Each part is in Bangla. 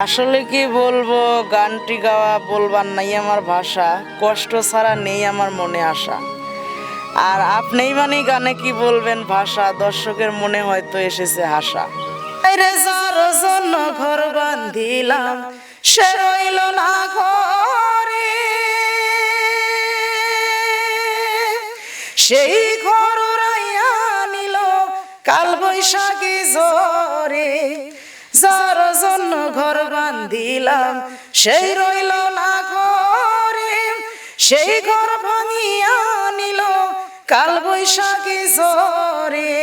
আসলে কি বলব, গানটি গাওয়া বলবার নাই আমার ভাষা, কষ্ট ছাড়া নেই আমার মনে আসা আর আপনিই মানে গানে কি বলবেন ভাষা, দর্শকের মনে হয়তো এসেছে হাসা ঘর বান্ধিলাম সে রইল না ঘরে। সেই ঘর বান্ধিলাম। সেই রইল না ঘরে, সেই ঘর ভাঙিয়া নিল কাল বৈশাখী জরে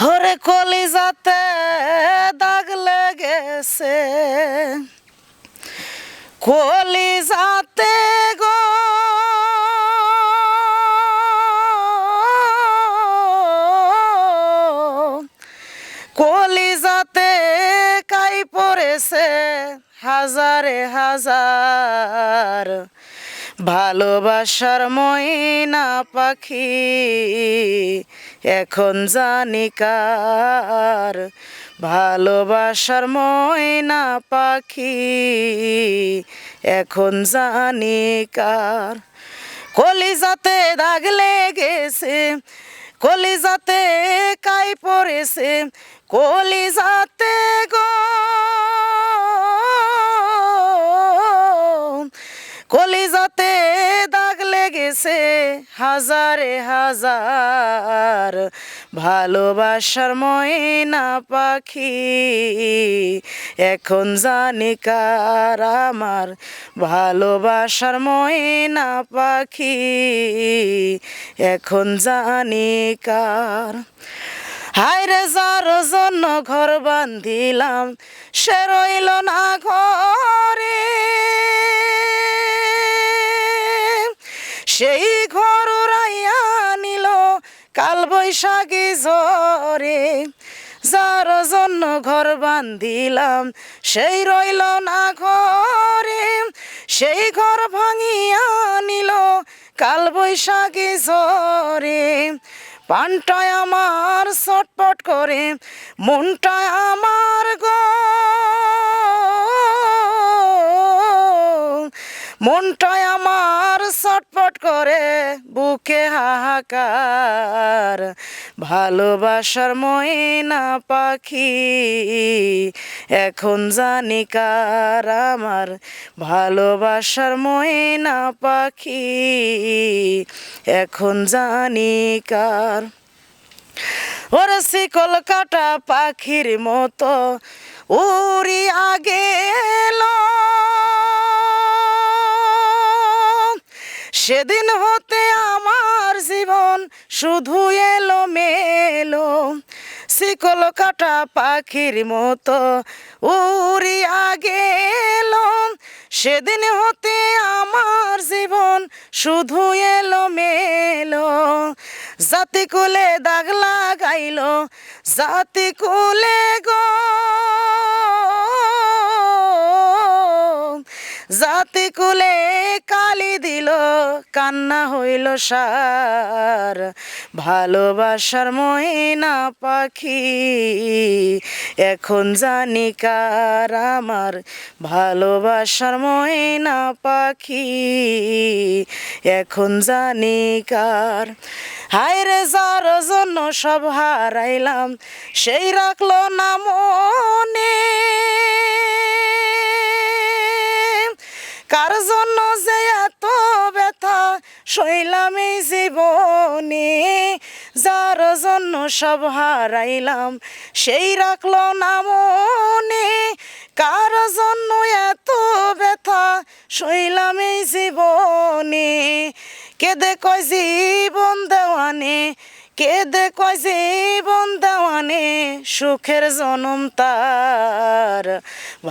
হরে কলিজাতে দাগ লেগেছে। কলিজাতে গো পড়েছে হাজারে হাজার। ভালোবাসার ময়না পাখি এখন জানি কার। ভালোবাসার ময়না পাখি এখন জানি কার। কলিজাতে দাগ লেগেছে, কলিজাতে কাই পড়েছে, কলিজাতে গো লেগেছে হাজারে হাজার ভালোবাসার ময়না পাখি। এখন জানি কার আমার ভালোবাসার ময়না পাখি। এখন জানি কার। হায়রে যার জন্য ঘর বান্ধিলাম সে রইল না ঘরে। সেই ঘর নিল কাল বৈশাখী জরে যার জন্য ঘর বান্ধিলাম, সেই রইল না ঘরে। সেই ঘর ভাঙিয়া নিল কাল বৈশাখী জরে পানটায় আমার ছটপট করে, মনটায় আমার গো। আমার ছটপট করে বুকে হাহাকার। ভালোবাসার ময়না পাখি, এখন জানি কার আমার। ভালোবাসার ময়না পাখি, এখন জানি কার। ওরে শিকল কাটা পাখির মতো, উড়ি গেল সেদিন হতে আমার জীবন শুধু এলো মেলো। শিকল কাটা পাখির মতো উড়িয়া গেল সেদিন হতে আমার জীবন শুধু এলো মেলো। জাতি কুলে দাগ লাগাইল জাতি কুলে গো। জাতি কুলে কালি দিল, কান্না হইল সার। ভালোবাসার মহিনা পাখি, এখন জানি কার আমার। ভালোবাসার মহিনা পাখি, এখন জানি কার। হায়রে যার জন্য সব হারাইলাম, সেই রাখল না মনে। কার জন্য যে এত ব্যথা? শৈলাম এই জীবনে, যার জন্য সব হারাইলাম, সেই রাখল না কার জন্য এত ব্যথা? শৈলাম এই জীবনে, কেদে কয় জীবন দেওয়ানে। কেদে কয় জীবন দেওয়ানে সুখের জনম তার,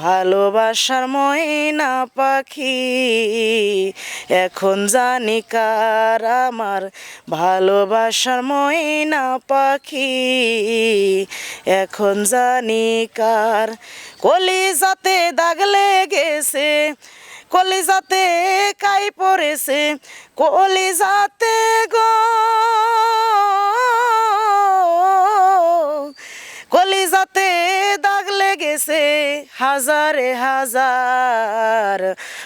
ভালোবাসার ময়না পাখি, এখন জানি কার আমার ভালোবাসার ময়না পাখি, এখন জানি কার কলি যাতে দাগ লেগেছে কলিজাতে কাই পড়েছে কলিজাতে গো। কলিজাতে দাগ লেগেছে হাজারে হাজার।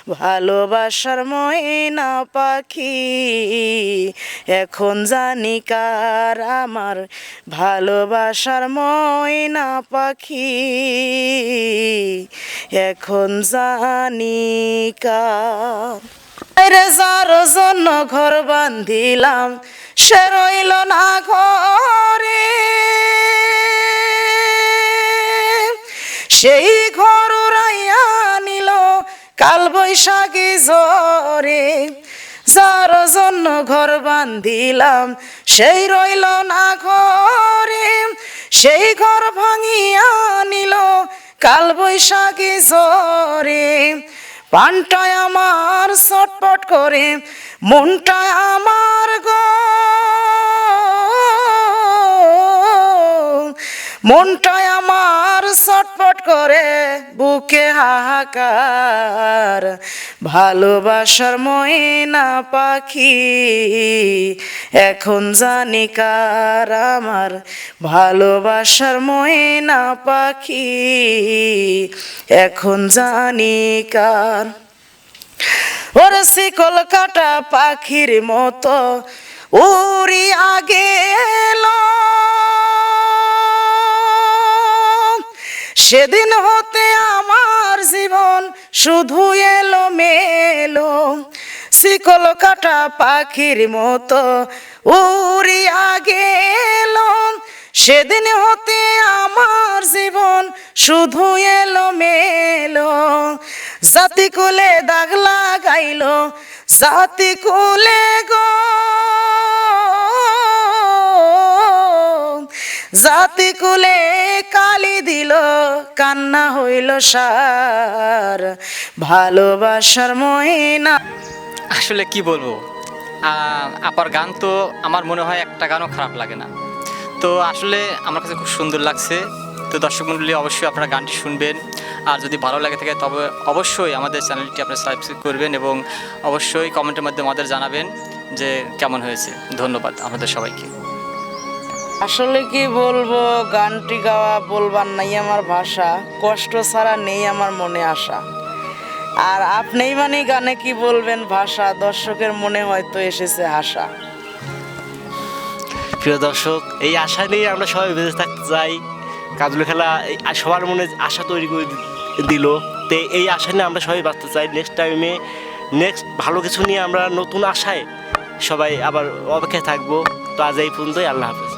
ভালোবাসার ময়না পাখি। এখন জানি কার আমার ভালোবাসার ময়না পাখি। এখন জানি কার। জন্য ঘর বান্ধিলাম, সে রইল না ঘরে কাল বৈশাখী জ্বরে যার জন্য ঘর বান্ধিলাম, সেই রইল না ঘরে, সেই ঘর ভাঙিয়া নিল কাল বৈশাখী জ্বরে পানটায় আমার ছটপট করে, মনটায় আমার গো মনটায় আমার ছটপট করে, বুকে হাহাকার। ভালোবাসার ময়না পাখি, এখন জানি কার আমার। ভালোবাসার ময়না পাখি, এখন জানি কার। ওরে শিকল কাটা পাখির মতো, উড়ি আগে সেদিন হতে আমার জীবন শুধু এলো মেলো। শিকল কাটা পাখির মতো উড়িয়া আগে সেদিন হতে আমার জীবন শুধু এলো মেলো। জাতি কুলে দাগ লাগাইলো, জাতি কুলে গো। জাতি কুলে কালি দিল, কান্না হইল সার। ভালোবাসার ময়না। আসলে কি বলব? আপার গান তো আমার মনে হয় একটা গানও খারাপ লাগে না। তো আসলে আমার কাছে খুব সুন্দর লাগছে। তো দর্শক মণ্ডলী, অবশ্যই আপনারা গানটি শুনবেন। আর যদি ভালো লাগে থাকে, তবে অবশ্যই আমাদের চ্যানেলটি আপনারা সাবস্ক্রাইব করবেন এবং অবশ্যই কমেন্টের মাধ্যমে আমাদের জানাবেন যে কেমন হয়েছে। ধন্যবাদ আমাদের সবাইকে। আসলে কি বলব, গানটি গাওয়া বলবার নাই আমার ভাষা, কষ্ট ছাড়া নেই আমার মনে আসা আর আপনিই মানে গানে কি বলবেন ভাষা, দর্শকের মনে হয়তো এসেছে আশা। প্রিয় দর্শক, এই আশা নিয়ে আমরা সবাই বেঁচে থাকতে চাই। কাজল খেলা সবার মনে আশা তৈরি করে দিল। তো এই আশা নিয়ে আমরা সবাই বাঁচতে চাই নেক্সট টাইমে নেক্সট ভালো কিছু নিয়ে আমরা নতুন আশায় সবাই আবার অপেক্ষায় থাকব। তো আজ এই পর্যন্তই, আল্লাহ হাফেজ।